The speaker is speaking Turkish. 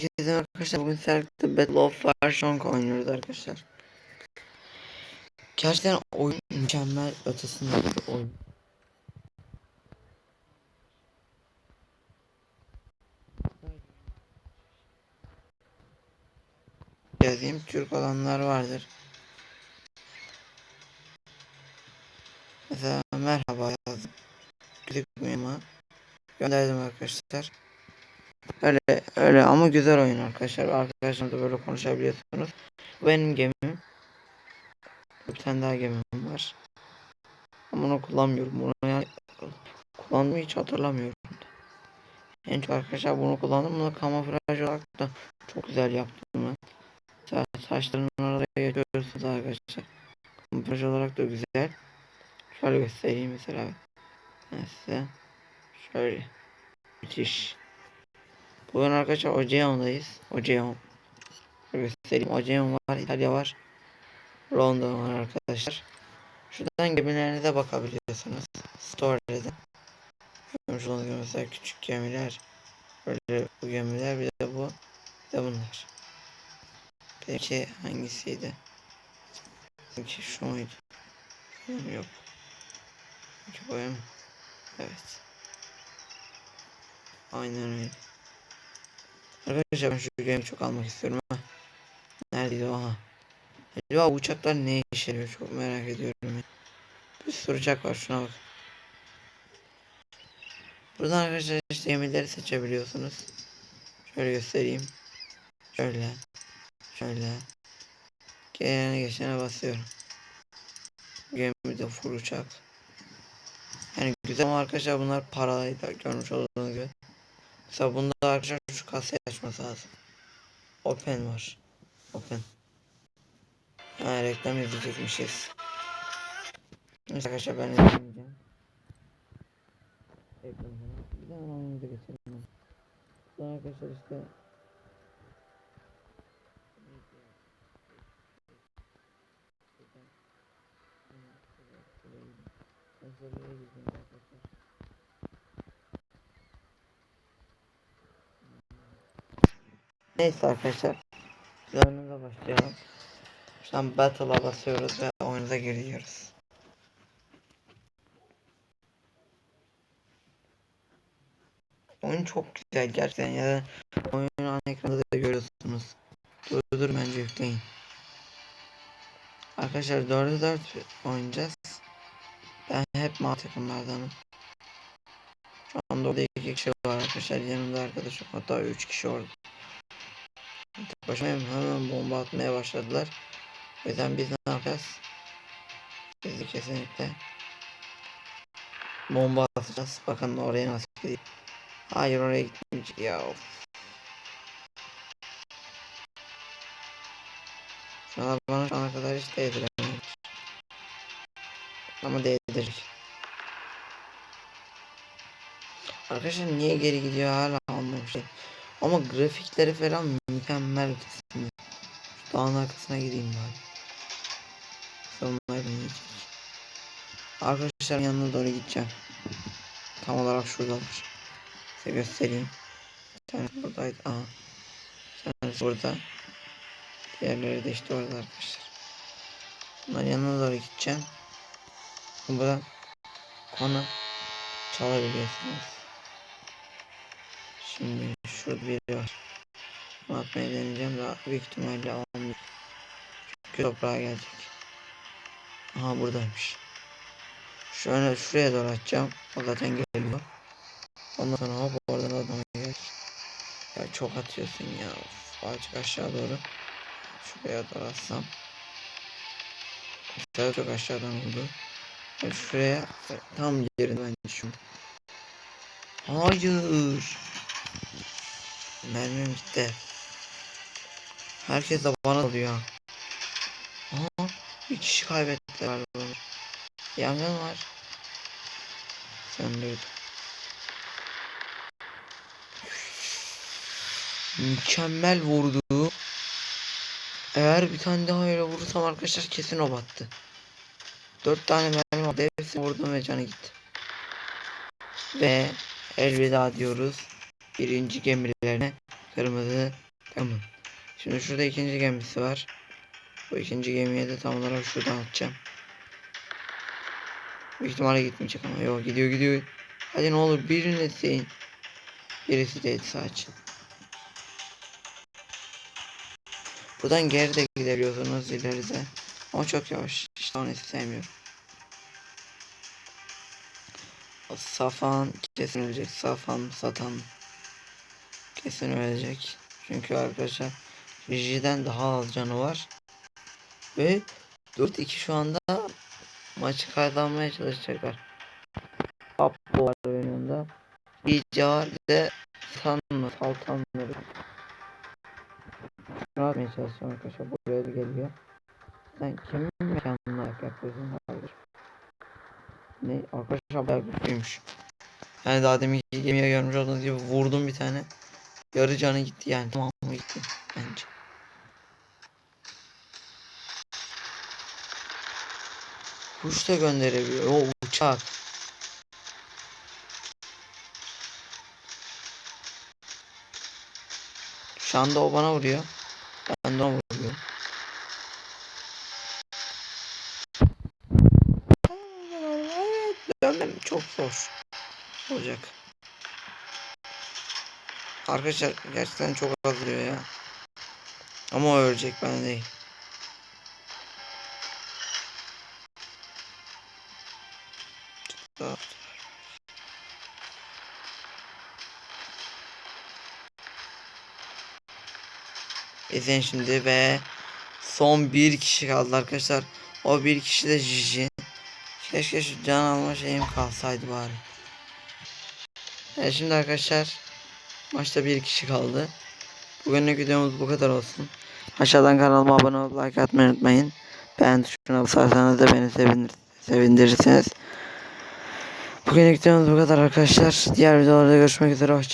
Herkese arkadaşlar bugün Serk'te Battle of Warshong oynuyoruz arkadaşlar. Gerçekten oyun mükemmel ötesinde bir oyun. Yazayım Türk olanlar vardır. Mesela merhaba yazdım. Gözükmüyor ama. Gönderdim arkadaşlar. Öyle öyle ama güzel oyun arkadaşlar. Arkadaşlarımla böyle konuşabiliyorsunuz. Benim gemim. Bir tane daha gemim var. Ama onu kullanmıyorum. Bunu yani kullandığımı hiç hatırlamıyorum. En çok arkadaşlar bunu kullandım. Bunu kamuflaj olarak da çok güzel yaptım ben. Sa saçların arada geçiyorsunuz arkadaşlar. Kamuflaj olarak da güzel. Şöyle göstereyim mesela. Ben. Şöyle. Müthiş. Bugün arkadaşlar Ocean'dayız. Ocean. Göstereyim. Ocean var, İtalya var. Londra var arkadaşlar. Şuradan gemilerinize bakabiliyorsunuz. Story'de. Görmüş olduğunuz mesela küçük gemiler. Böyle bu gemiler bir de bu. Bir de bunlar. Peki hangisiydi? Peki şu muydu? Yok. Peki bu mu? Evet. Aynen öyle. Arkadaşlar ben şu gemiyi çok almak istiyorum ama neredeydi o ha? Acaba uçaklar ne işe yarıyor çok merak ediyorum. Ya. Bir sürü uçak var şuna bak. Buradan arkadaşlar işte gemileri seçebiliyorsunuz. Şöyle göstereyim. Şöyle. Şöyle. Gelene geçene basıyorum. Gemi de full uçak. Yani güzel ama arkadaşlar bunlar paralıydı görmüş olduğunuz gibi. Mesela bunda arkadaşlar şu kasayı açması lazım. Open var. Open. Ha reklam izleyecekmişiz. Neyse arkadaşlar ben izlemeyeceğim. Ekranı. Bir daha oyunumuza geçelim. Sonra arkadaşlar işte Neyse arkadaşlar. Oyunumuza başlayalım. Şuradan battle'a basıyoruz ve oyunuza giriyoruz. Oyun çok güzel gerçekten ya oyunu ana ekranda da görüyorsunuz. Durdur bence yükleyin. Arkadaşlar 4'e 4 oynayacağız. Ben hep mavi takımlardanım. Şu anda orada 2 kişi var arkadaşlar. Yanımda arkadaşım hatta 3 kişi orada. Başıma hemen bomba atmaya başladılar. O yüzden biz ne yapacağız? Biz de kesinlikle bomba atacağız. Bakın oraya nasıl gidiyor. Hayır oraya gitmeyecek ya. Of. Bana şu ana kadar hiç değdiremedik. Ama değdirecek. Arkadaşlar niye geri gidiyor hala anlamışım. Ama grafikleri falan mükemmel ötesinde. Şu dağın arkasına gideyim bari. Savunmayı yiyecek. Arkadaşların yanına doğru gideceğim. Tam olarak şuradalar. Size göstereyim. Bir tane buradaydı. Aha. Bir tanesi burada. Diğerleri de işte orada arkadaşlar. Bunların yanına doğru gideceğim. Buradan konu çalabiliyorsunuz. Şimdi şurada biri var. Bunu atmayı deneyeceğim daha büyük ihtimalle almayacak. Çünkü toprağa gelecek. Aha buradaymış. Şöyle şuraya doğru atacağım. O zaten geliyor. Ondan sonra hop oradan adama geç. Ya çok atıyorsun ya. Of, aşağı doğru. Şuraya doğru atsam. Mesela çok aşağıdan oldu. Şuraya tam yerine ben düşüyorum. Hayır. Mermim gitti. Herkes de bana dalıyor. Aha, bir kişi kaybettiler galiba. Yangın var. Söndürdüm. Mükemmel vurdu. Eğer bir tane daha öyle vurursam arkadaşlar kesin o battı. Dört tane mermi vardı. Hepsini vurdum ve canı gitti. Ve elveda diyoruz. Birinci gemilerine kırmızı Şimdi şurada ikinci gemisi var. Bu ikinci gemiye de tam olarak şuradan atacağım. Büyük ihtimalle gitmeyecek ama yok gidiyor gidiyor. Hadi ne olur birine değin. Birisi değdi sadece. Buradan geri de gidebiliyorsunuz ileride. Ama çok yavaş. İşte onu istemiyorum. Safan kesin ölecek. Safan satan kesin ölecek. Çünkü arkadaşlar Riji'den daha az canı var. Ve 4-2 şu anda maçı kazanmaya çalışacaklar. Appo var yanında. Riji var bir de Sanma, Saltanları. Ne yapmaya çalışıyorum arkadaşlar. Buraya da geliyor. Sen kimin mekanına ayak yapıyorsun kardeşim? Ne? Arkadaşlar bayağı güçlüymüş. Yani daha demin gemiye görmüş olduğunuz gibi vurdum bir tane. Yarı canı gitti yani. Tamamı gitti bence. Kuş da gönderebiliyor. O uçak. Şu anda o bana vuruyor. Ben de ona vuruyorum. Evet, dönmem çok zor olacak. Arkadaşlar gerçekten çok az vuruyor ya. Ama o ölecek ben değil. İzleyin şimdi ve son bir kişi kaldı arkadaşlar. O bir kişi de Jiji. Keşke şu can alma şeyim kalsaydı bari. Evet şimdi arkadaşlar maçta bir kişi kaldı. Bugünlük videomuz bu kadar olsun. Aşağıdan kanalıma abone olup like atmayı unutmayın. Beğen tuşuna basarsanız da beni sevindir sevindirirsiniz. Bugünlük videomuz bu kadar arkadaşlar. Diğer videolarda görüşmek üzere. Hoşça